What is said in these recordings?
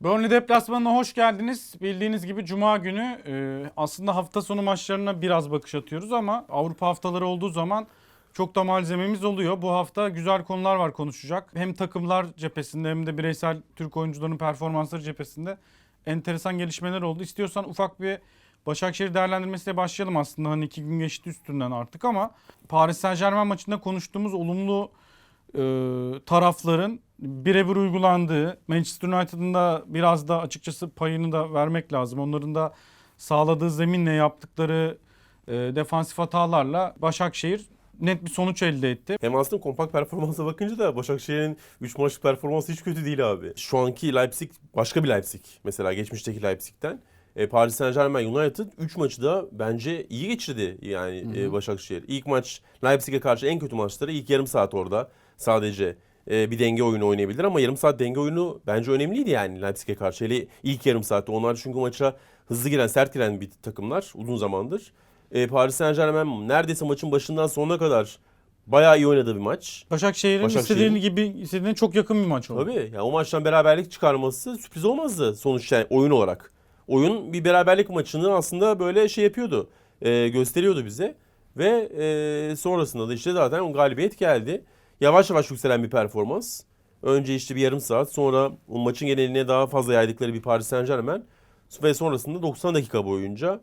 Burnley deplasmanına hoş geldiniz. Bildiğiniz gibi Cuma günü e, aslında hafta sonu maçlarına biraz bakış atıyoruz ama Avrupa haftaları olduğu zaman çok da malzememiz oluyor. Bu hafta güzel konular var konuşacak. Hem takımlar cephesinde hem de bireysel Türk oyuncuların performansları cephesinde enteresan gelişmeler oldu. İstiyorsan ufak bir Başakşehir değerlendirmesiyle başlayalım aslında. Hani iki gün geçti üstünden artık ama Paris Saint Germain maçında konuştuğumuz olumlu e, tarafların birebir uygulandığı, Manchester United'ın da biraz da açıkçası payını da vermek lazım. Onların da sağladığı zeminle yaptıkları e, defansif hatalarla Başakşehir net bir sonuç elde etti. Hem aslında kompakt performansa bakınca da Başakşehir'in 3 maçlık performansı hiç kötü değil abi. Şu anki Leipzig başka bir Leipzig. Mesela geçmişteki Leipzig'ten. E, Paris Saint Germain United 3 maçı da bence iyi geçirdi yani e, Başakşehir. İlk maç Leipzig'e karşı en kötü maçları ilk yarım saat orada sadece e, bir denge oyunu oynayabilir ama yarım saat denge oyunu bence önemliydi yani Leipzig'e karşı. Hele ilk yarım saatte onlar çünkü maça hızlı giren, sert giren bir takımlar uzun zamandır. E, Paris Saint Germain neredeyse maçın başından sonuna kadar bayağı iyi oynadığı bir maç. Başakşehir'in Başakşehir'in- istediğini gibi istediğine çok yakın bir maç oldu. Tabii ya o maçtan beraberlik çıkarması sürpriz olmazdı sonuç yani oyun olarak. Oyun bir beraberlik maçını aslında böyle şey yapıyordu, e, gösteriyordu bize. Ve e, sonrasında da işte zaten o galibiyet geldi. Yavaş yavaş yükselen bir performans. Önce işte bir yarım saat sonra o maçın geneline daha fazla yaydıkları bir Paris Saint Germain. Ve sonrasında 90 dakika boyunca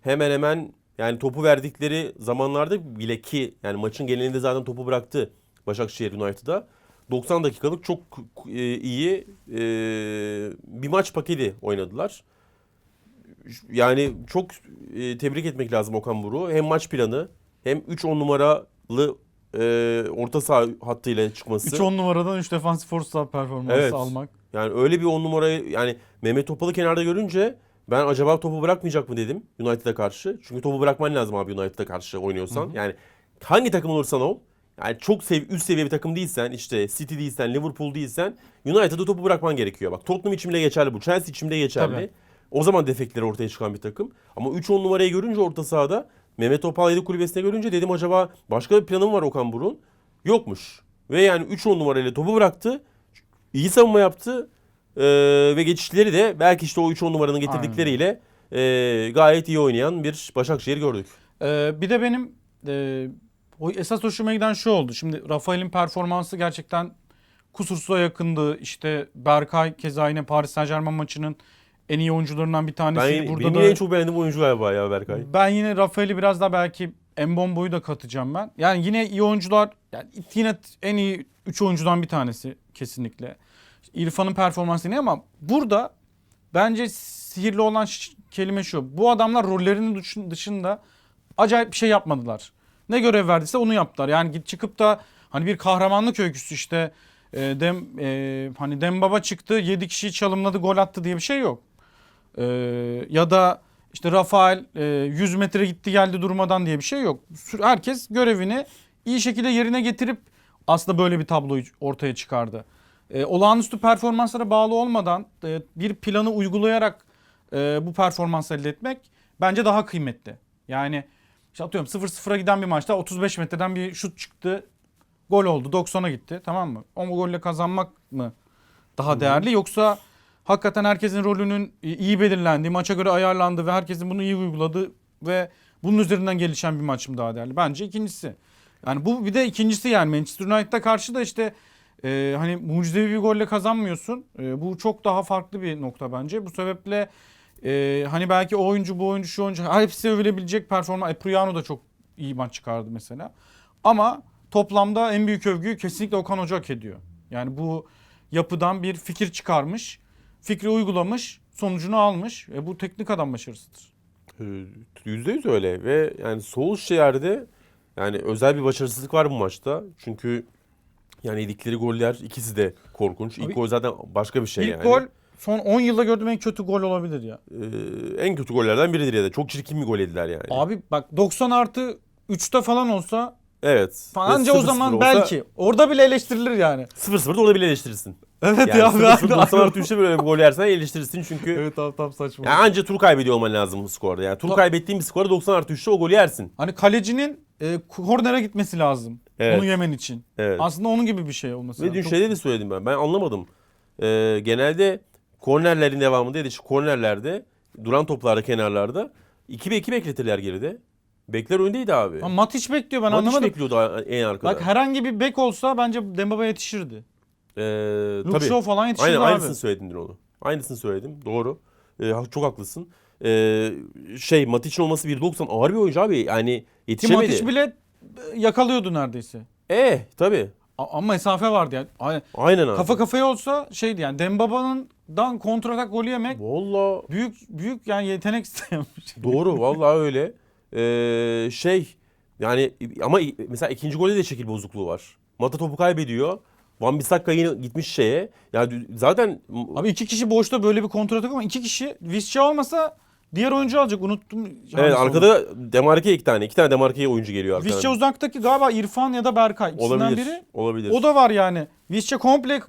hemen hemen yani topu verdikleri zamanlarda bile ki yani maçın genelinde zaten topu bıraktı Başakşehir United'a. 90 dakikalık çok e, iyi e, bir maç paketi oynadılar. Yani çok e, tebrik etmek lazım Okan Buruk'u. Hem maç planı hem 3-10 numaralı e, orta saha hattıyla çıkması. 3-10 numaradan 3 defansif force performansı Evet. almak. Yani öyle bir 10 numarayı yani Mehmet Topal'ı kenarda görünce ben acaba topu bırakmayacak mı dedim United'a karşı. Çünkü topu bırakman lazım abi United'a karşı oynuyorsan. Yani hangi takım olursan ol. Yani çok sev üst seviye bir takım değilsen işte City değilsen Liverpool değilsen United'a topu bırakman gerekiyor. Bak Tottenham için bile geçerli bu. Chelsea için bile geçerli. Tabii. O zaman defekleri ortaya çıkan bir takım. Ama 3-10 numarayı görünce orta sahada Mehmet Topal yedek kulübesine görünce dedim acaba başka bir planım var Okan Buruk'un. Yokmuş. Ve yani 3-10 numarayla topu bıraktı. İyi savunma yaptı. Ee, ve geçişleri de belki işte o 3-10 numaranın getirdikleriyle e, gayet iyi oynayan bir Başakşehir gördük. Ee, bir de benim e, o esas hoşuma giden şu oldu. Şimdi Rafael'in performansı gerçekten kusursuza yakındı. İşte Berkay keza yine Paris Saint Germain maçının en iyi oyuncularından bir tanesi. Ben Burada benim da en çok beğendiğim oyuncu galiba ya Berkay. ben yine Rafael'i biraz daha belki Mbombo'yu da katacağım ben. Yani yine iyi oyuncular yani yine en iyi 3 oyuncudan bir tanesi kesinlikle. İrfan'ın performansı ne ama burada bence sihirli olan kelime şu. Bu adamlar rollerinin dışın- dışında acayip bir şey yapmadılar. Ne görev verdiyse onu yaptılar. Yani git çıkıp da hani bir kahramanlık öyküsü işte e, dem e, hani Dembaba çıktı 7 kişiyi çalımladı gol attı diye bir şey yok. E, ya da işte Rafael e, 100 metre gitti geldi durmadan diye bir şey yok. Herkes görevini iyi şekilde yerine getirip aslında böyle bir tabloyu ortaya çıkardı. E, olağanüstü performanslara bağlı olmadan e, bir planı uygulayarak e, bu performans elde etmek bence daha kıymetli. Yani işte atıyorum 0-0'a giden bir maçta 35 metreden bir şut çıktı. Gol oldu 90'a gitti tamam mı? O golle kazanmak mı daha değerli yoksa hakikaten herkesin rolünün iyi belirlendiği, maça göre ayarlandı ve herkesin bunu iyi uyguladığı ve bunun üzerinden gelişen bir maç mı daha değerli? Bence ikincisi. Yani bu bir de ikincisi yani Manchester United'a karşı da işte e, hani mucizevi bir golle kazanmıyorsun. E, bu çok daha farklı bir nokta bence. Bu sebeple e, hani belki o oyuncu bu oyuncu şu oyuncu hepsi övülebilecek performans. Epriano da çok iyi maç çıkardı mesela. Ama toplamda en büyük övgüyü kesinlikle Okan Hoca hak ediyor. Yani bu yapıdan bir fikir çıkarmış, fikri uygulamış, sonucunu almış. E, bu teknik adam başarısıdır. Ee, Yüzde yüz öyle ve yani Solskjaer'de yani özel bir başarısızlık var bu maçta. Çünkü yani yedikleri goller ikisi de korkunç. İlk Abi, gol zaten başka bir şey İlk yani. gol son 10 yılda gördüğüm en kötü gol olabilir ya. Ee, en kötü gollerden biridir ya da. Çok çirkin bir gol yediler yani. Abi bak 90 artı 3'te falan olsa Evet. Anca Ve o 0-0 zaman belki. Orada bile eleştirilir yani. 0-0 da orada bile eleştirirsin. Evet Yani ya. 0-0 ben- 90 artı 3'te böyle bir gol yersen eleştirirsin çünkü Evet tam tam saçma. yani anca tur kaybediyor olman lazım bu skorda. Yani tur Ta- kaybettiğin bir skorda 90 artı 3'te o golü yersin. Hani kalecinin e, kornere gitmesi lazım. Evet. Onu yemen için. Evet. Aslında onun gibi bir şey olması Ve lazım. dün Çok- şeyde de söyledim ben. Ben anlamadım. Ee, genelde kornerlerin devamında ya da işte kornerlerde duran toplarda kenarlarda 2 ve 2 bekletirler geride. Bekler öndeydi abi. Ama Matic bekliyor ben Matic anlamadım. bekliyordu en arkada. Bak herhangi bir bek olsa bence Dembaba yetişirdi. Ee, Luke tabii. Shaw falan yetişirdi Aynen abi. aynısını söyledin onu. Aynısını söyledim. Doğru. Ee, çok haklısın. Ee, şey Matic'in olması 1.90 ağır bir oyuncu abi. Yani Ki yetişemedi. Matic bile e, yakalıyordu neredeyse. Eh tabii. A- Ama mesafe vardı yani. Ay- Aynen abi. Kafa kafaya olsa şeydi yani Dembaba'nın dan kontratak golü yemek Valla büyük büyük yani yetenek isteyen bir şey. doğru. Vallahi öyle. Ee, şey yani ama mesela ikinci golde de şekil bozukluğu var. Mata topu kaybediyor. Van Bissaka yine gitmiş şeye. Yani zaten Abi iki kişi boşta böyle bir kontratak ama iki kişi Visca olmasa diğer oyuncu alacak unuttum. evet hangisi arkada Demarke iki tane. iki tane Demarke oyuncu geliyor oldu. arkadan. Visca uzaktaki galiba İrfan ya da Berkay. İkisinden olabilir. biri. Olabilir. O da var yani. Visca komple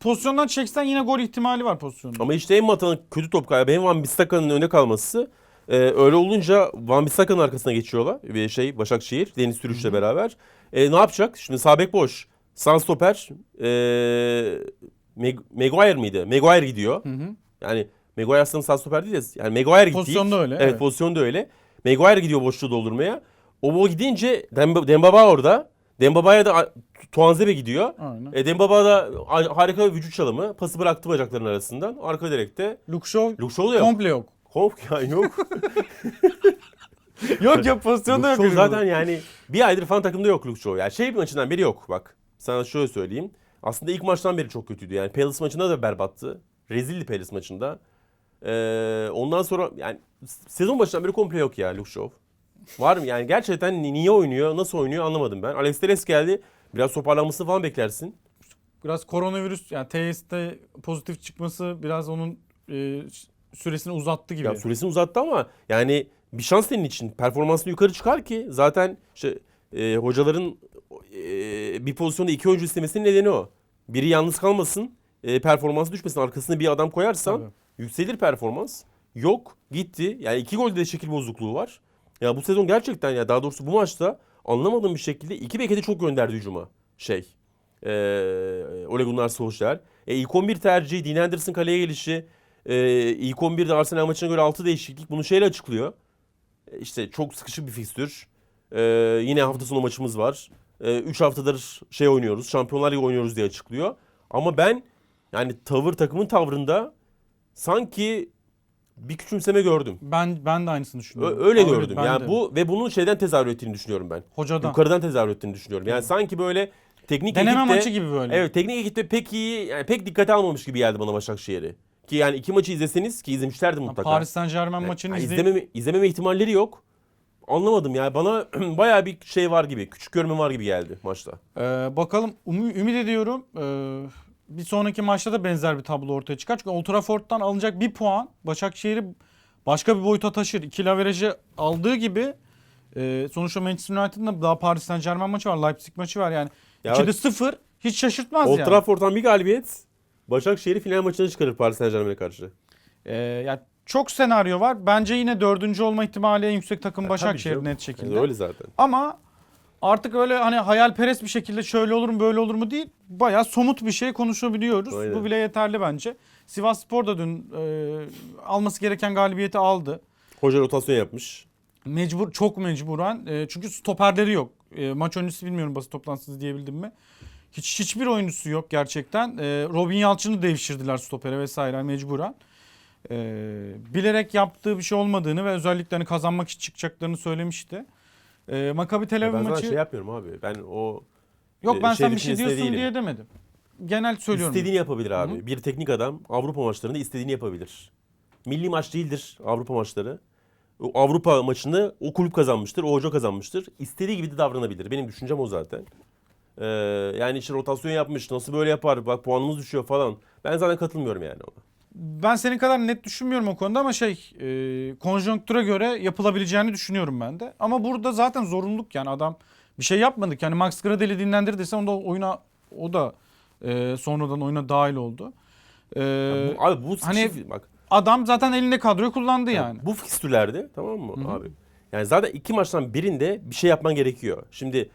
pozisyondan çeksen yine gol ihtimali var pozisyonda. Ama işte hem Mata'nın kötü top kaybı hem Van Bissaka'nın öne kalması e, öyle olunca Van Bissaka'nın arkasına geçiyorlar. Bir şey Başakşehir Deniz Sürüş'le beraber. E, ne yapacak? Şimdi sağ bek boş. Sağ stoper e, Meg- Maguire mıydı? Maguire gidiyor. Hı hı. Yani Maguire aslında sağ stoper değil de yani Maguire gitti. Pozisyonda öyle, Evet, evet. pozisyonda öyle. Maguire gidiyor boşluğu doldurmaya. O bol gidince Demba, Dembaba orada. Dembaba'ya da Tuanzebe gidiyor. Aynen. E, Dembaba da harika bir vücut çalımı. Pası bıraktı bacaklarının arasından. Arka direkte. Shaw da yok. komple yok. Komp ya yok. yok yok pozisyonda yok. Shaw zaten yani bir aydır falan takımda yok Shaw. Yani şey maçından beri yok bak. Sana şöyle söyleyeyim. Aslında ilk maçtan beri çok kötüydü. Yani Palace maçında da berbattı. Rezildi Palace maçında. Ee, ondan sonra yani sezon başından beri komple yok ya Shaw. Var mı? Yani gerçekten ni- niye oynuyor, nasıl oynuyor anlamadım ben. Alex Teles geldi. Biraz toparlanmasını falan beklersin. Biraz koronavirüs yani TS'te pozitif çıkması biraz onun e, süresini uzattı gibi. Ya süresini uzattı ama yani bir şans senin için. Performansını yukarı çıkar ki zaten işte e, hocaların bir pozisyonda iki oyuncu istemesinin nedeni o. Biri yalnız kalmasın, e, performansı düşmesin. Arkasına bir adam koyarsan Tabii. yükselir performans. Yok, gitti. Yani iki golde de şekil bozukluğu var. Ya bu sezon gerçekten ya daha doğrusu bu maçta anlamadığım bir şekilde iki beketi çok gönderdi hücuma. Şey. E, Ole Gunnar Solskjaer. E, ilk 11 tercihi, Dean Henderson kaleye gelişi. E, ilk 11'de Arsenal maçına göre 6 değişiklik. Bunu şeyle açıklıyor. E, işte çok sıkışık bir fikstür. E, yine hafta sonu maçımız var. 3 haftadır şey oynuyoruz. Şampiyonlar Ligi oynuyoruz diye açıklıyor. Ama ben yani tavır takımın tavrında sanki bir küçümseme gördüm. Ben ben de aynısını Ö- düşünüyorum. öyle Öyle, gördüm. ben Yani de. bu ve bunun şeyden tezahür ettiğini düşünüyorum ben. hocadan. Yukarıdan tezahür ettiğini düşünüyorum. Yani sanki böyle teknik Deneme ekipte, maçı gibi böyle. Evet, teknik ekipte pek iyi yani pek dikkate almamış gibi geldi bana Başakşehir'i. Ki yani iki maçı izleseniz ki izlemişlerdi mutlaka. Paris Saint Germain Yani maçını izleyip izlememe, izlememe ihtimalleri yok. Anlamadım yani bana bayağı bir şey var gibi. Küçük görme var gibi geldi maçta. Ee, bakalım umi- ümit ediyorum. Ee, bir sonraki maçta da benzer bir tablo ortaya çıkar. Çünkü Old Trafford'dan alınacak bir puan Başakşehir'i başka bir boyuta taşır. İki laverajı aldığı gibi e, sonuçta Manchester United'ın da daha Paris Saint Germain maçı var. Leipzig maçı var yani. Ya 2'de bak- 0 hiç şaşırtmaz Old yani. Trafford'dan bir galibiyet Başakşehir'i final maçına çıkarır Paris Saint Germain'e karşı. Ee, yani çok senaryo var. Bence yine dördüncü olma ihtimali en yüksek takım Başakşehir canım. net şekilde. Öyle zaten. Ama artık öyle hani hayalperest bir şekilde şöyle olur mu böyle olur mu değil. Bayağı somut bir şey konuşabiliyoruz. Aynen. Bu bile yeterli bence. Sivas Spor da dün e, alması gereken galibiyeti aldı. Hoca rotasyon yapmış. Mecbur çok mecburen. E, çünkü stoperleri yok. E, maç öncesi bilmiyorum basın toplantısı diyebildim mi? Hiç hiçbir oyuncusu yok gerçekten. E, Robin Yalçın'ı devşirdiler stopere vesaire mecburen. E, bilerek yaptığı bir şey olmadığını ve özellikle hani kazanmak için çıkacaklarını söylemişti. E, Maccabi Tel Ya Aviv ben maçı şey yapmıyorum abi. Ben o Yok e, ben sen bir şey diyorsun değilim. diye demedim. Genel söylüyorum. İstediğini yapabilir abi. Hı Bir teknik adam Avrupa maçlarında istediğini yapabilir. Milli maç değildir Avrupa maçları. O Avrupa maçını o kulüp kazanmıştır, o hoca kazanmıştır. İstediği gibi de davranabilir. Benim düşüncem o zaten. Ee, yani işte rotasyon yapmış, nasıl böyle yapar, bak puanımız düşüyor falan. Ben zaten katılmıyorum yani ona. Ben senin kadar net düşünmüyorum o konuda ama şey e, konjonktüre göre yapılabileceğini düşünüyorum ben de. Ama burada zaten zorunluluk yani adam bir şey yapmadık. Yani Max Gradel'i dinlendirdiyse onda oyuna o da e, sonradan oyuna dahil oldu. E, Bu- abi bu hani- hani, bak adam zaten elinde kadroyu kullandı yani. bu fikstürlerde tamam mı Hı hı. abi? Yani zaten iki maçtan birinde bir şey yapman gerekiyor. Şimdi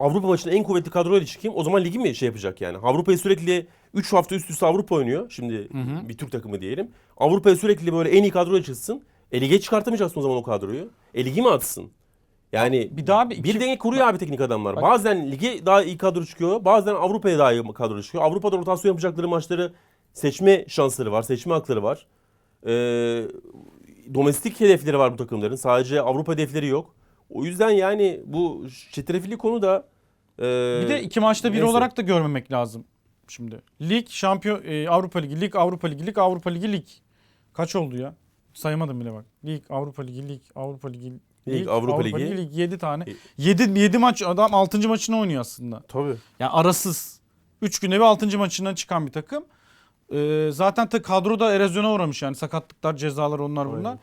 Avrupa maçında en kuvvetli kadroyla çıkayım o zaman ligi mi şey yapacak yani? Avrupa'yı sürekli 3 hafta üst üste Avrupa oynuyor. Şimdi hı. bir Türk takımı diyelim. Avrupa'ya sürekli böyle en iyi kadroya çıksın. E lige çıkartamayacaksın o zaman o kadroyu. E ligi mi atsın? Yani Bir daha bir bir iki- denge kuruyor abi teknik adamlar. Bak- Bazen lige daha iyi kadro çıkıyor. Bazen Avrupa'ya daha iyi kadro çıkıyor. Avrupa'da rotasyon yapacakları maçları seçme şansları var. Seçme hakları var. Ee, domestik hedefleri var bu takımların. Sadece Avrupa hedefleri yok. O yüzden yani bu çetrefilli konu da e, Bir de iki maçta bir neyse. olarak da görmemek lazım şimdi. Lig, şampiyon, e, Avrupa Ligi, Lig, Avrupa Ligi, Lig, Avrupa Ligi, Lig. Kaç oldu ya? Sayamadım bile bak. Lig, Avrupa Ligi, Lig, Avrupa Ligi, Lig, Avrupa Ligi. Lig 7 tane. E- 7 7 maç adam 6. maçını oynuyor aslında. Tabii. Yani arasız. 3 günde bir 6. maçından çıkan bir takım. Ee, zaten ta kadroda erozyona uğramış yani sakatlıklar, cezalar onlar bunlar. Aynen.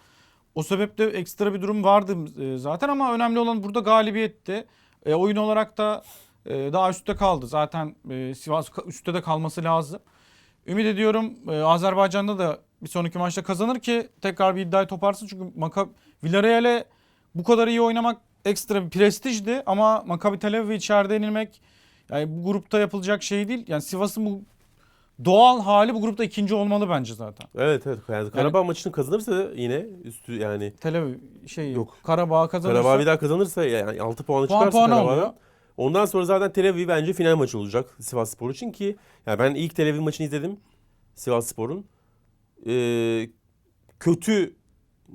O sebeple ekstra bir durum vardı e, zaten ama önemli olan burada galibiyetti. E, oyun olarak da e, daha üstte kaldı. Zaten e, Sivas üstte de kalması lazım. Ümit ediyorum e, Azerbaycan'da da bir sonraki maçta kazanır ki tekrar bir iddiayı toparsın. Çünkü Maka Villarreal'e bu kadar iyi oynamak ekstra bir prestijdi ama Maccabi Tel Aviv'e içeride yenilmek yani bu grupta yapılacak şey değil. Yani Sivas'ın bu doğal hali bu grupta ikinci olmalı bence zaten. Evet evet. Yani Karabağ maçını kazanırsa yine üstü yani Tel Aviv şey Yok. Karabağ kazanırsa Karabağ bir daha kazanırsa yani 6 puanı Puan çıkarsa puana Karabağ'dan. Ondan sonra zaten Tel Aviv bence final maçı olacak Sivas Spor için ki yani ben ilk Tel Aviv maçını izledim Sivas Spor'un. Ee, kötü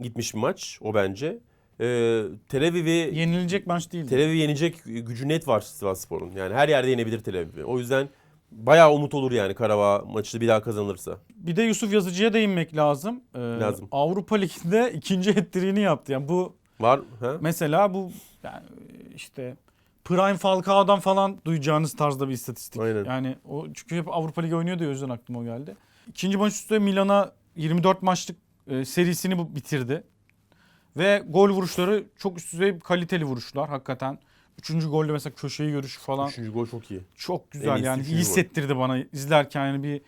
gitmiş bir maç o bence. Ee, Tel Aviv'i yenilecek maç değil. Tel Aviv'i yenecek gücü net var Sivas Spor'un. Yani her yerde yenebilir Tel Aviv'i. O yüzden bayağı umut olur yani Karabağ maçı bir daha kazanırsa. Bir de Yusuf Yazıcı'ya değinmek lazım. Ee, Lazım. Avrupa Ligi'nde ikinci ettirini yaptı. Yani bu Var ha? mesela bu yani işte Prime Falcao'dan falan duyacağınız tarzda bir istatistik. Aynen. Yani o çünkü hep Avrupa Ligi oynuyor diye o yüzden aklıma o geldi. İkinci maç üstüne Milan'a 24 maçlık e, serisini bu bitirdi. Ve gol vuruşları çok üst düzey kaliteli vuruşlar hakikaten. Üçüncü golde mesela köşeyi görüşü falan Üçüncü gol çok iyi. çok En güzel iyisi yani iyi gol. hissettirdi bana izlerken yani bir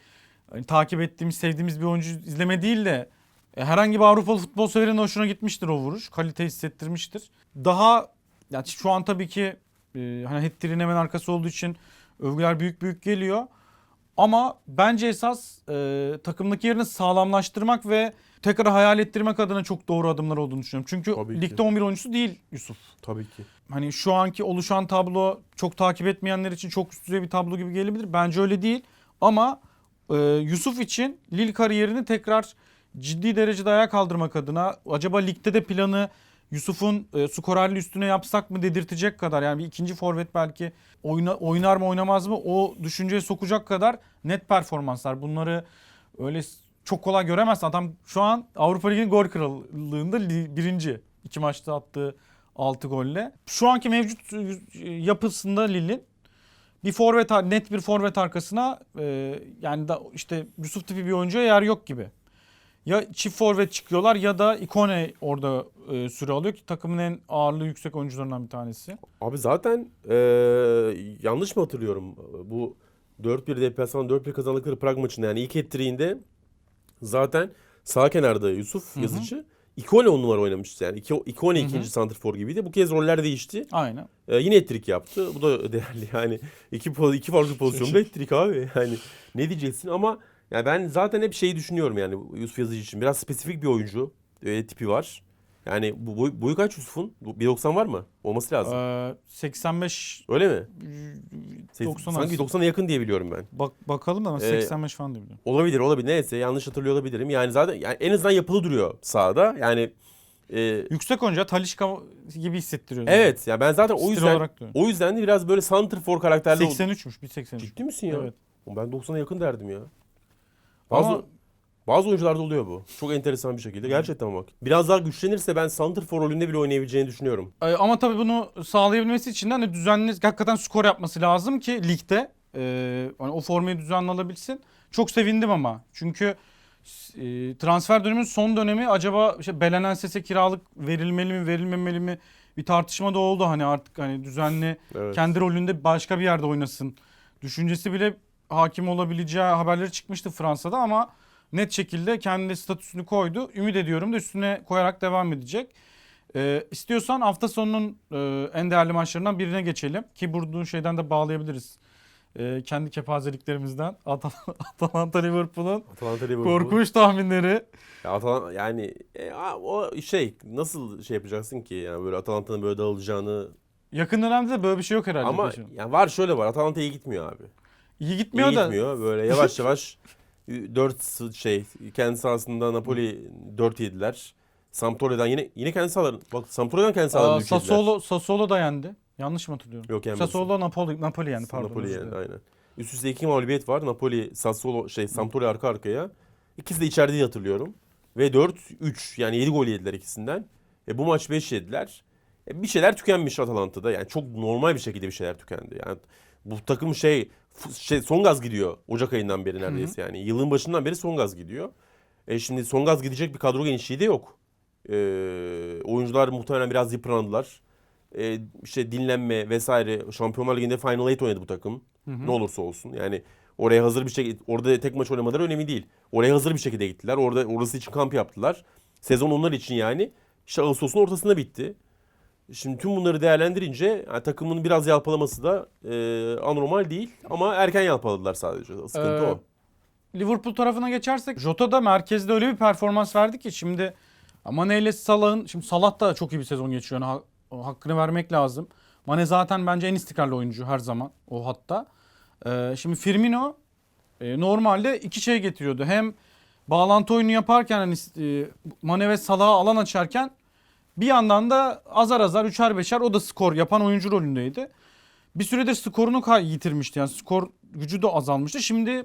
hani takip ettiğimiz sevdiğimiz bir oyuncu izleme değil de e, herhangi bir Avrupalı futbol severinin hoşuna gitmiştir o vuruş. Kalite hissettirmiştir. Daha yani şu an tabii ki e, hani Hettir'in hemen arkası olduğu için övgüler büyük büyük geliyor. Ama bence esas e, takımdaki yerini sağlamlaştırmak ve tekrar hayal ettirmek adına çok doğru adımlar olduğunu düşünüyorum. Çünkü Tabii ki. ligde 11 oyuncusu değil Yusuf Tabii ki. hani şu anki oluşan tablo çok takip etmeyenler için çok üst düzey bir tablo gibi gelebilir. Bence öyle değil. Ama e, Yusuf için Lille kariyerini tekrar ciddi derecede ayağa kaldırmak adına acaba ligde de planı Yusuf'un e, skorerli üstüne yapsak mı dedirtecek kadar yani bir ikinci forvet belki oyna, oynar mı oynamaz mı o düşünceye sokacak kadar net performanslar. Bunları öyle çok kolay göremezsin. Adam şu an Avrupa Ligi'nin gol krallığında birinci. iki maçta attığı 6 golle. Şu anki mevcut e, yapısında Lille'in bir forvet net bir forvet arkasına e, yani da işte Yusuf tipi bir oyuncuya yer yok gibi. Ya çift forvet çıkıyorlar ya da Ikone orada e, süre alıyor ki takımın en ağırlığı yüksek oyuncularından bir tanesi. Abi zaten eee, yanlış mı hatırlıyorum? Bu 4-1 deplasman 4-1 kazandıkları Prag maçında yani ilk ettiğinde zaten sağ kenarda Yusuf Hı hı. yazıcı Ikone on numara oynamıştı yani. İki, Ikone Hı hı. ikinci santrfor gibiydi. Bu kez roller değişti. Aynen. Ee, yine ettirik yaptı. Bu da değerli yani. iki, iki farklı pozisyonda ettirik abi. Yani ne diyeceksin ama yani ben zaten hep şeyi düşünüyorum yani Yusuf Yazıcı için. Biraz spesifik bir oyuncu. Öyle tipi var. Yani bu boy, boyu kaç Yusuf'un? Bu 1.90 var mı? Olması lazım. Ee, 85 Öyle mi? 90 Sanki arası. 90'a yakın diye biliyorum ben. Bak bakalım ama Ee, 85 falan diye biliyorum. Olabilir olabilir. Neyse yanlış hatırlıyor olabilirim. Yani zaten yani en azından yapılı duruyor sahada. Yani e, Yüksek oyuncu Talişka gibi hissettiriyor. evet ya ben zaten o Stil yüzden olarak da öyle. o yüzden de biraz böyle santrfor karakterli oldu. 83'müş bir 83. Ciddi misin ya? Evet. Oğlum Ben 90'a yakın derdim ya. Bazı Ama bazı oyuncularda oluyor bu. Çok enteresan bir şekilde. Gerçekten bak. Biraz daha güçlenirse ben santrfor rolünde bile oynayabileceğini düşünüyorum. e, ama tabii bunu sağlayabilmesi için de hani düzenli hakikaten skor yapması lazım ki ligde e, hani o formayı düzenli alabilsin. Çok sevindim ama. Çünkü e, transfer döneminin son dönemi acaba işte Belenen Ses'e kiralık verilmeli mi verilmemeli mi bir tartışma da oldu hani artık hani düzenli Evet. kendi rolünde başka bir yerde oynasın düşüncesi bile hakim olabileceği haberleri çıkmıştı Fransa'da ama net şekilde kendi statüsünü koydu. Ümit ediyorum da üstüne koyarak devam edecek. Ee, istiyorsan hafta sonunun e, en değerli maçlarından birine geçelim ki burada şeyden de bağlayabiliriz. e, kendi kepazeliklerimizden At- Atalanta Liverpool'un Atalanta Liverpool. korkunç tahminleri. Ya Atalan yani e, o şey nasıl şey yapacaksın ki yani böyle Atalanta'nın böyle dağılacağını Yakın dönemde de böyle bir şey yok herhalde. ama yani var şöyle var Atalanta iyi gitmiyor abi. İyi gitmiyor iyi da gitmiyor böyle yavaş yavaş 4 şey kendi sahasında Napoli 4 yediler. Sampdoria'dan yine yine kendi sahaları bak Sampdoria'dan kendi Aa, sahalarını yediler. Sassuolo, Sassuolo da yendi. Yanlış mı hatırlıyorum? Yok yenmesin. Sassuolo Napoli, Napoli yendi pardon. Napoli özür yani dilerim. aynen. Üst üste iki mağlubiyet var. Napoli, Sassuolo, şey Sampdoria arka arkaya. İkisi de içeride diye hatırlıyorum. Ve 4-3 yani 7 gol yediler ikisinden. E, bu maç 5 yediler. E, bir şeyler tükenmiş Atalanta'da. Yani çok normal bir şekilde bir şeyler tükendi. Yani bu takım şey, şey son gaz gidiyor Ocak ayından beri neredeyse yani. Yılın başından beri son gaz gidiyor. E şimdi son gaz gidecek bir kadro genişliği de yok. E, oyuncular muhtemelen biraz yıprandılar. E, işte dinlenme vesaire. Şampiyonlar Ligi'nde Final Eight oynadı bu takım. Ne olursa olsun. Yani oraya hazır bir şekilde orada tek maç oynamaları önemli değil. Oraya hazır bir şekilde gittiler. Orada orası için kamp yaptılar. Sezon onlar için yani işte Ağustos'un ortasında bitti. Şimdi tüm bunları değerlendirince yani takımın biraz yalpalaması da e, anormal değil ama erken yalpaladılar sadece. Sıkıntı Ee, o. Liverpool tarafına geçersek Jota da merkezde öyle bir performans verdi ki şimdi Mane ile Salah'ın şimdi Salah da çok iyi bir sezon geçiyor. Yani ha- hakkını vermek lazım. Mane zaten bence en istikrarlı oyuncu her zaman o hatta. Ee, şimdi Firmino e, normalde iki şey getiriyordu. Hem bağlantı oyunu yaparken hani e, Mane ve Salah'a alan açarken bir yandan da azar azar üçer beşer o da skor yapan oyuncu rolündeydi. Bir süredir skorunu yitirmişti. Yani skor gücü de azalmıştı. Şimdi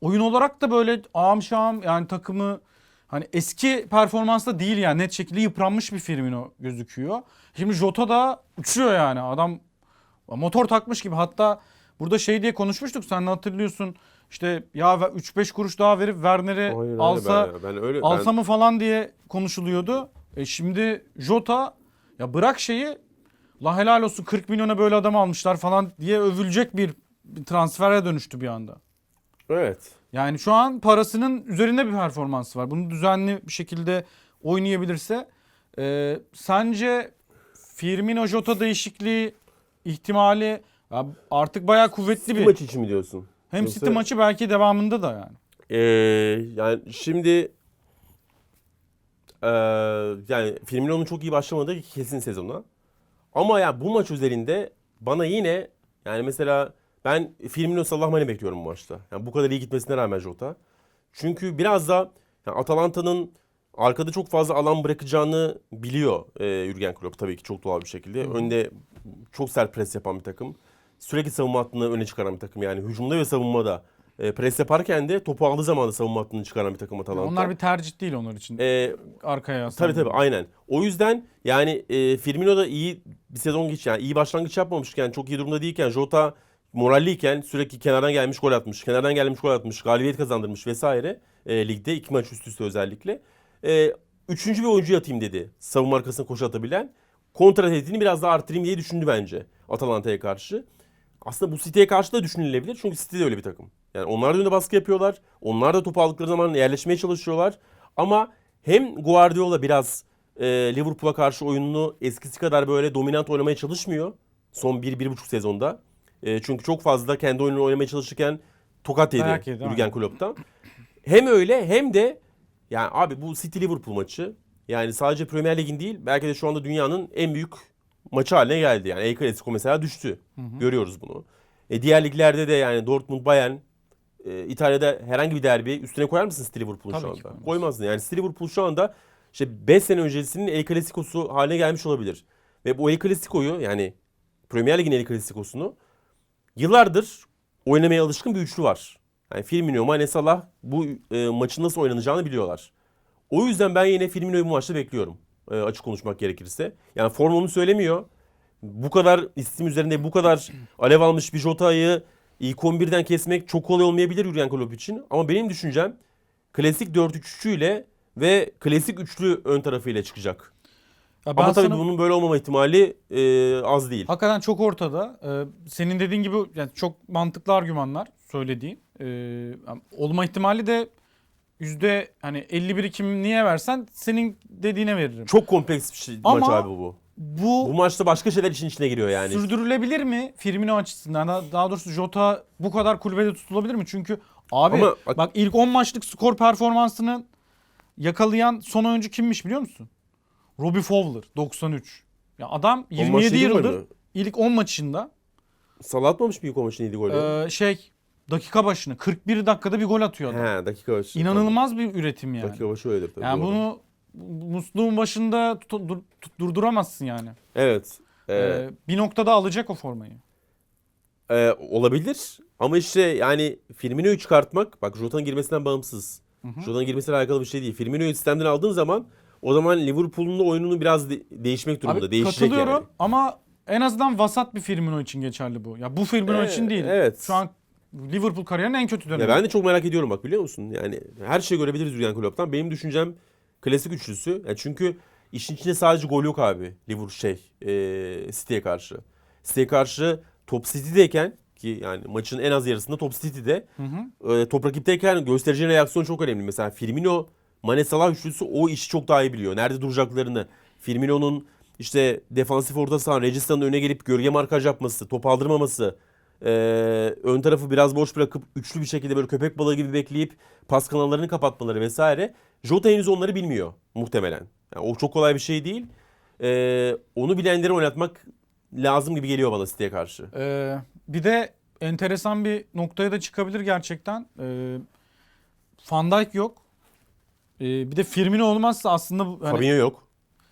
oyun olarak da böyle ağam şahım yani takımı hani eski performansla değil yani net şekilde yıpranmış bir Firmino gözüküyor. Şimdi Jota da uçuyor yani adam motor takmış gibi hatta burada şey diye konuşmuştuk sen hatırlıyorsun işte ya 3-5 kuruş daha verip Werner'i alsa ben, ben öyle alsa ben, mı falan diye konuşuluyordu. E şimdi Jota ya bırak şeyi la helal olsun 40 milyona böyle adam almışlar falan diye övülecek bir, bir transfere dönüştü bir anda. evet. Yani şu an parasının üzerinde bir performansı var. Bunu düzenli bir şekilde oynayabilirse e, sence Firmino Jota değişikliği ihtimali ya artık bayağı kuvvetli Bir bir. maç için mi diyorsun? Hem Yoksa- City maçı belki devamında da yani. Ee, yani şimdi ee, yani Firmino'nun çok iyi başlamadığı kesin sezona. Ama ya bu maç üzerinde bana yine yani mesela ben Firmino Salah Mane bekliyorum bu maçta. Yani bu kadar iyi gitmesine rağmen Jota. Çünkü biraz da yani Atalanta'nın arkada çok fazla alan bırakacağını biliyor e, Jurgen Klopp tabii ki çok doğal bir şekilde. Önde çok sert pres yapan bir takım. Sürekli savunma hattını öne çıkaran bir takım. Yani hücumda ve savunmada e, pres yaparken de topu aldığı zaman da savunma hattını çıkaran bir takım Atalanta. Onlar bir tercih değil onlar için. E, Arkaya yaslan. Tabii tabii aynen. O yüzden yani e, Firmino da iyi bir sezon geç yani iyi başlangıç yapmamışken çok iyi durumda değilken Jota moralliyken sürekli kenardan gelmiş gol atmış. Kenardan gelmiş gol atmış. Galibiyet kazandırmış vesaire. E, ligde iki maç üst üste özellikle. E, üçüncü bir oyuncu atayım dedi. Savunma arkasına koşu atabilen. Kontra tehdidini biraz daha arttırayım diye düşündü bence Atalanta'ya karşı. Aslında bu City'ye karşı da düşünülebilir. Çünkü City de öyle bir takım. Yani onlar da önde baskı yapıyorlar. Onlar da topu aldıkları zaman yerleşmeye çalışıyorlar. Ama hem Guardiola biraz e, Liverpool'a karşı oyununu eskisi kadar böyle dominant oynamaya çalışmıyor. Son 1-1,5 sezonda. E, çünkü çok fazla kendi oyununu oynamaya çalışırken tokat yedi aynen. Klopp'tan. Hem öyle hem de yani abi bu City Liverpool maçı yani sadece Premier Lig'in değil belki de şu anda dünyanın en büyük maçı haline geldi. Yani El Clasico mesela düştü. Görüyoruz bunu. E, diğer liglerde de yani Dortmund, Bayern, e, İtalya'da herhangi bir derbi üstüne koyar mısın City Liverpool'u Tabii şu anda? koymaz. Koymazdın. Yani Liverpool şu anda işte 5 sene öncesinin El Clasico'su haline gelmiş olabilir. Ve bu El Clasico'yu yani Premier Lig'in El Clasico'sunu yıllardır oynamaya alışkın bir üçlü var. Yani Firmino, Mane, Salah bu e, maçın nasıl oynanacağını biliyorlar. O yüzden ben yine Firmino'yu bu maçta bekliyorum. e, açık konuşmak gerekirse. Yani form onu söylemiyor. Bu kadar isim üzerinde bu kadar alev almış bir Jota'yı ilk 11'den kesmek çok kolay olmayabilir Jurgen Klopp için. Ama benim düşüncem klasik 4-3-3 ile ve klasik üçlü ön tarafıyla çıkacak. Ya Ama tabii sana- bunun böyle olmama ihtimali e, az değil. Hakikaten çok ortada. Ee, senin dediğin gibi yani çok mantıklı argümanlar söylediğin. Ee, olma ihtimali de yüzde hani 51'i kim niye versen senin dediğine veririm. Çok kompleks bir şey, Ama- maç abi bu. Bu, Bu maçta başka şeyler için içine giriyor yani. sürdürülebilir mi Firmino açısından? Daha, daha doğrusu Jota bu kadar kulübede tutulabilir mi? Çünkü abi Ama bak- ilk 10 maçlık skor performansını yakalayan son oyuncu kimmiş biliyor musun? Robbie Fowler 93. Ya adam O maç 27 yedi gol yıldır ilk 10 maçında Salah atmamış mı ilk o maçın 7 golü? e, şey dakika başına 41 dakikada bir gol atıyor adam. He dakika başı. İnanılmaz bir üretim yani. Dakika başı öyledir tabii. Yani doğru. bunu musluğun başında tut- dur- tut- durduramazsın yani. Evet. Ee, Ee, bir noktada alacak o formayı. e, olabilir ama işte yani Firmino'yu çıkartmak bak Jota'nın girmesinden bağımsız. Jota'nın girmesiyle alakalı bir şey değil. Firmino'yu sistemden aldığın zaman o zaman Liverpool'un da oyununu biraz de- değişmek durumunda. Abi, Değişecek katılıyorum yani. ama en azından vasat bir Firmino için geçerli bu. Ya bu Firmino Ee, için değil. evet. Şu an Liverpool kariyerinin en kötü dönemi. Ya ben de çok merak ediyorum bak biliyor musun? Yani her şeyi görebiliriz Jurgen Klopp'tan. Benim düşüncem klasik üçlüsü. Yani çünkü işin içinde sadece gol yok abi. Liverpool şey e, City'ye karşı. City'ye karşı top City'deyken ki yani maçın en az yarısında top City'de. Hı hı. E, top rakipteyken göstereceğin reaksiyon çok önemli. Mesela Firmino, Mane Salah üçlüsü o işi çok daha iyi biliyor. Nerede duracaklarını. Firmino'nun işte defansif orta saha Regista'nın öne gelip gölge markaj yapması, top aldırmaması, e, ön tarafı biraz boş bırakıp üçlü bir şekilde böyle köpek balığı gibi bekleyip pas kanallarını kapatmaları vesaire. Jota henüz onları bilmiyor muhtemelen. Yani o çok kolay bir şey değil. E, onu bilenleri oynatmak lazım gibi geliyor bana City'ye karşı. Ee, bir de enteresan bir noktaya da çıkabilir gerçekten. Ee, Van Dijk yok. Ee, bir de Firmino olmazsa aslında bu- hani Fabinho yok.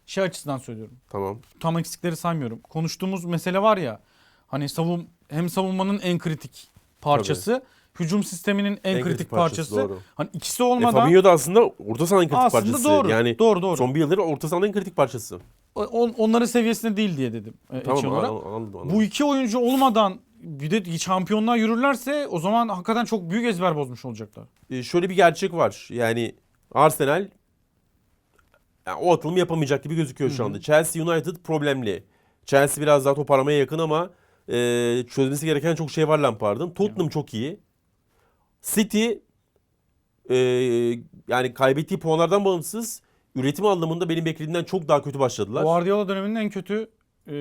şey açısından söylüyorum. Tamam. Tam eksikleri saymıyorum. Konuştuğumuz mesele var ya. Hani savun hem savunmanın en kritik parçası, hücum sisteminin en, kritik, parçası. doğru. Hani ikisi E, olmadan Fabinho da aslında orta sahanın kritik aslında parçası. doğru. Yani doğru doğru. son bir yıldır orta sahanın en kritik parçası. On- onların seviyesinde değil diye dedim. e, Tamam olarak. anladım anladım. Bu iki oyuncu olmadan bir de şampiyonluğa yürürlerse o zaman hakikaten çok büyük ezber bozmuş olacaklar. E, şöyle bir gerçek var. Yani Arsenal yani o atılımı yapamayacak gibi gözüküyor şu anda. Chelsea United problemli. Chelsea biraz daha toparlamaya yakın ama e, çözmesi gereken çok şey var Lampard'ın. Tottenham çok iyi. City e, yani kaybettiği puanlardan bağımsız üretim anlamında benim beklediğimden çok daha kötü başladılar. Guardiola döneminin en kötü e,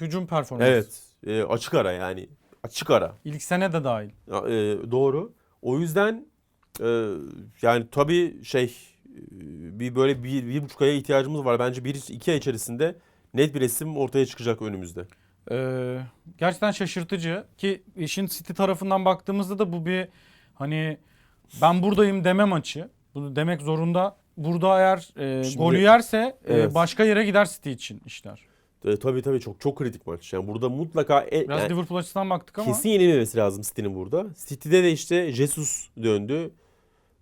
hücum performansı. Evet. E, açık ara yani. Açık ara. İlk sene de dahil. E, doğru. O yüzden e, yani tabii şey e, bir böyle bir, bir buçuk aya ihtiyacımız var. Bence bir iki ay içerisinde net bir resim ortaya çıkacak önümüzde. Ee, gerçekten şaşırtıcı ki işin City tarafından baktığımızda da bu bir hani ben buradayım deme maçı. Bunu demek zorunda. Burada eğer e, Şimdi- golü yerse e, Evet. başka yere gider City için işler. E, tabii tabii çok çok kritik maç. Yani burada mutlaka e, Biraz yani Liverpool açısından baktık ama kesin yenilmemesi lazım City'nin burada. City'de de işte Jesus döndü.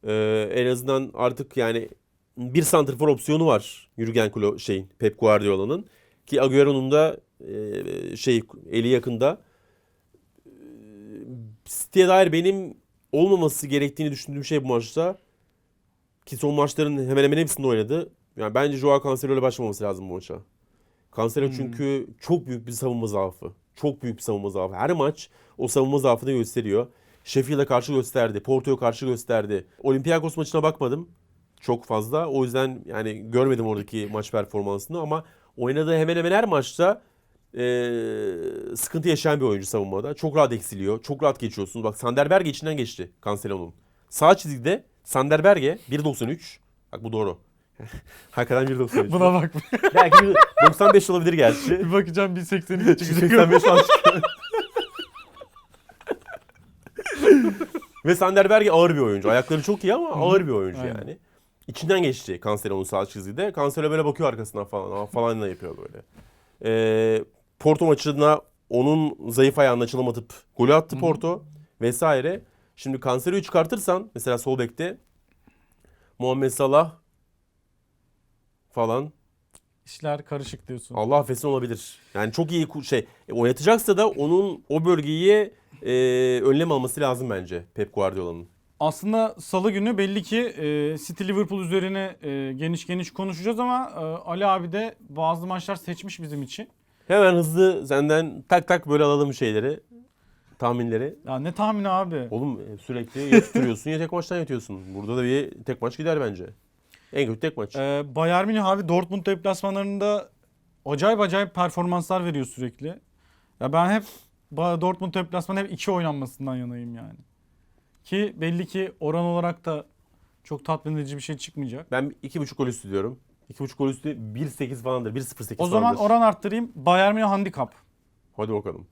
E, en azından artık yani bir santrfor opsiyonu var Jurgen Klopp şeyin Pep Guardiola'nın ki Agüero'nun da e, şey eli yakında. E, City'ye dair benim olmaması gerektiğini düşündüğüm şey bu maçta ki son maçların hemen hemen hepsinde oynadı. Yani bence Joao Cancelo ile başlamaması lazım bu maça. Cancelo Hmm. çünkü çok büyük bir savunma zaafı. Çok büyük bir savunma zaafı. Her maç o savunma zaafını gösteriyor. Sheffield'a karşı gösterdi. Porto'ya karşı gösterdi. Olympiakos maçına bakmadım çok fazla. O yüzden yani görmedim oradaki maç performansını ama oynadığı hemen hemen her maçta eee, sıkıntı yaşayan bir oyuncu savunmada. Çok rahat eksiliyor. Çok rahat geçiyorsunuz. Bak Sander Berge içinden geçti Cancelo'nun. Sağ çizgide Sander Berge 1.93. Bak bu doğru. Hakikaten 1.93. buna bak. Belki bir 95 olabilir gerçi. bir bakacağım 1.82 çıkacak. 85 falan çıkıyor. Ve Sander Berge ağır bir oyuncu. Ayakları çok iyi ama ağır bir oyuncu Aynen. yani. İçinden geçti Cancelo'nun sağ çizgide. Cancelo böyle bakıyor arkasından falan. Falan da yapıyor böyle. Ee, Porto maçına onun zayıf ayağına çalım atıp golü attı Porto vesaire. Şimdi Cancelo'yu çıkartırsan mesela sol bekte Muhammed Salah falan İşler karışık diyorsun. Allah affetsin olabilir. Yani çok iyi şey e, oynatacaksa da onun o bölgeyi e, önlem alması lazım bence Pep Guardiola'nın. Aslında salı günü belli ki e, City Liverpool üzerine e, geniş geniş konuşacağız ama e, Ali abi de bazı maçlar seçmiş bizim için. Hemen hızlı senden tak tak böyle alalım şeyleri, tahminleri. Ya ne tahmini abi? Oğlum e, sürekli ya tutuyorsun ya tek maçtan yatıyorsun. Burada da bir tek maç gider bence. En kötü tek maç. Ee, Bayern Münih abi Dortmund deplasmanlarında acayip acayip performanslar veriyor sürekli. Ya ben hep Dortmund deplasmanı hep iki oynanmasından yanayım yani. Ki belli ki oran olarak da çok tatmin edici bir şey çıkmayacak. Ben 2.5 gol üstü diyorum. 2.5 gol üstü 1.8 falandır. 1.08 O zaman falandır. oran arttırayım. Bayern Münih handikap. Hadi bakalım.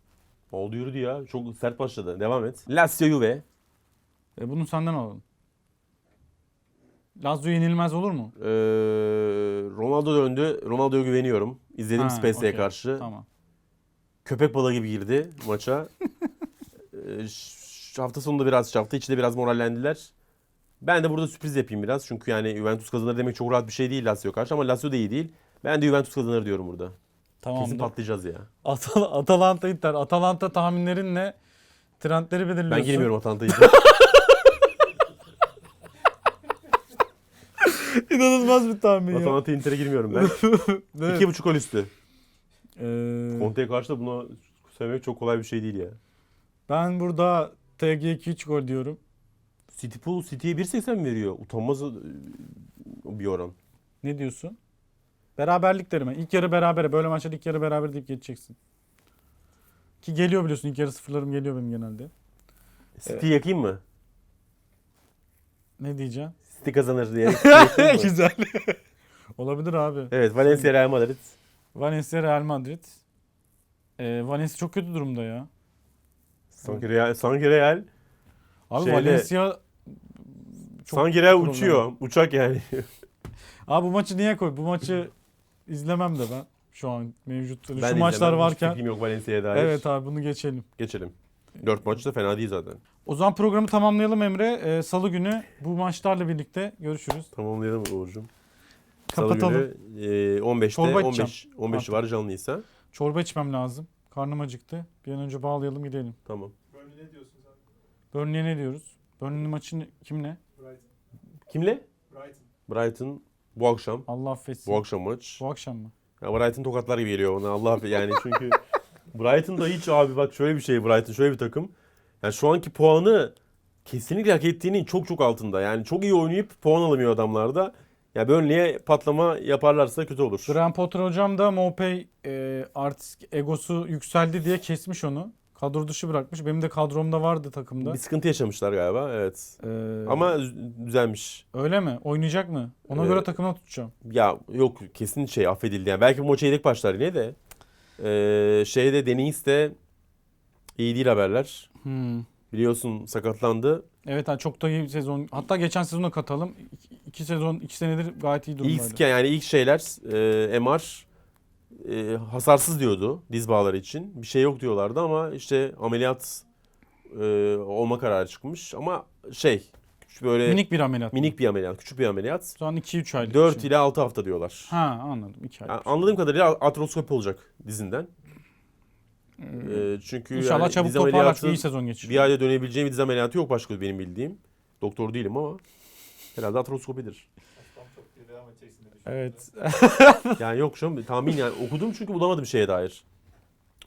Oldu yürüdü ya. Çok sert başladı. Devam et. Lazio Juve. E bunu senden alalım. Lazio yenilmez olur mu? Ee, Ronaldo döndü. Ronaldo'ya güveniyorum. İzledim Ha, Space'e okey. karşı. Tamam. Köpek balığı gibi girdi maça. Ee, ş- hafta sonunda biraz hafta içinde biraz morallendiler. Ben de burada sürpriz yapayım biraz. Çünkü yani Juventus kazanır demek çok rahat bir şey değil Lazio karşı ama Lazio da iyi değil. Ben de Juventus kazanır diyorum burada. Tamam. Kesin patlayacağız ya. Atal Atalanta Inter. Atalanta tahminlerinle trendleri belirliyorsun. Ben girmiyorum Atalanta'yı. İnanılmaz bir tahmin ya. Atalanta Inter'e girmiyorum ben. Evet. 2.5 gol üstü. Ee, Conte'ye karşı da buna söylemek çok kolay bir şey değil ya. ben burada TG 2-3 gol diyorum. City Pool City'ye 1.80 mi veriyor? Utanmaz ıı, bir oran. Ne diyorsun? Beraberlik derim. ben. İlk yarı berabere. Böyle maçlarda ilk yarı beraber deyip geçeceksin. Ki geliyor biliyorsun. İlk yarı sıfırlarım geliyor benim genelde. City yakayım mı? Ne diyeceğim? City kazanır diye. City yakayım mı? Güzel. Olabilir abi. evet Valencia Real Madrid. Valencia Real Madrid. Ee, Valencia çok kötü durumda ya. Sanki Real, sanki Real, Abi Şeyde- Valencia çok sanki Real problem. uçuyor. Uçak yani. Abi bu maçı niye koy? Bu maçı izlemem de ben şu an mevcut. Ben şu de maçlar izlemem, hiç varken. fikrim yok Valencia'ya dair. Evet abi bunu geçelim. Geçelim. 4 maç da fena değil zaten. O zaman programı tamamlayalım Emre. Ee, Salı günü bu maçlarla birlikte görüşürüz. Tamamlayalım Uğur'cum. Salı Kapatalım. günü e, 15'te Çorba 15 içeceğim 15 artık. var canlıysa. Çorba içmem lazım. Karnım acıktı. Bir an önce bağlayalım gidelim. Tamam. Burnley ne diyorsun sen? Burnley'e ne diyoruz? Burnley maçın kimle? Kimle? Brighton. Brighton bu akşam. Allah affetsin. Bu akşam maç. Bu akşam mı? Ya Brighton tokatlar gibi geliyor bana Allah affet- yani çünkü Brighton da hiç abi bak şöyle bir şey Brighton şöyle bir takım. Yani şu anki puanı kesinlikle hak ettiğinin çok çok altında. Yani çok iyi oynayıp puan alamıyor adamlar da. Ya Burnley'e patlama yaparlarsa kötü olur. Graham Potter hocam da Mopey e, artist egosu yükseldi diye kesmiş onu. Kadro dışı bırakmış. Benim de kadromda vardı takımda. Bir sıkıntı yaşamışlar galiba evet. Ee, Ama düz- düzelmiş. öyle mi? Oynayacak mı? Ona Ee, göre takımına tutacağım. Ya yok kesin şey affedildi yani. Belki bu maça yedek başlar yine de. Ee, şeyde Deniz de iyi değil haberler. Hmm. Biliyorsun sakatlandı. Evet yani çok da iyi bir sezon. Hatta geçen sezona katalım. İki, iki sezon, iki senedir gayet iyi durumdaydı. İlk yani ilk şeyler e, MR e, hasarsız diyordu diz bağları için. Bir şey yok diyorlardı ama işte ameliyat e, olma kararı çıkmış. Ama şey küçük böyle minik, Minik bir ameliyat. bir ameliyat, küçük bir ameliyat. Şu an 2-3 aylık. 4 bir şey. ile 6 hafta diyorlar. Ha anladım. 2 aylık. Yani anladığım kadarıyla atroskopi olacak dizinden. E, çünkü İnşallah yani çabuk diz toparlar. ameliyatı İyi sezon geçirir. bir ayda dönebileceğim bir diz ameliyatı yok başka benim bildiğim. Doktor değilim ama herhalde atroskopidir. Devam edeceksin düşünüyorum. Evet. Yani yok şu an tahmin yani okudum çünkü bulamadım şeye dair.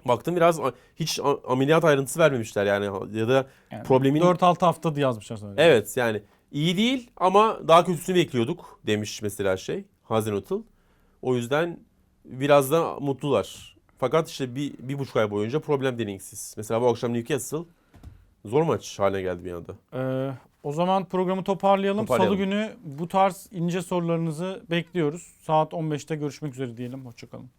Baktım biraz a- hiç a- ameliyat ayrıntısı vermemişler yani ya da Yani Problemin- 4-6 hafta diye yazmışlar sana. evet yani iyi değil ama daha kötüsünü bekliyorduk demiş mesela şey Hazenotl. O yüzden biraz da mutlular. Fakat işte bir, bir buçuk ay boyunca problem deneyimsiz. Mesela bu akşam Newcastle zor maç haline geldi bir anda. Ee, o zaman programı toparlayalım. Toparlayalım. Salı günü bu tarz ince sorularınızı bekliyoruz. Saat 15'te görüşmek üzere diyelim. Hoşçakalın.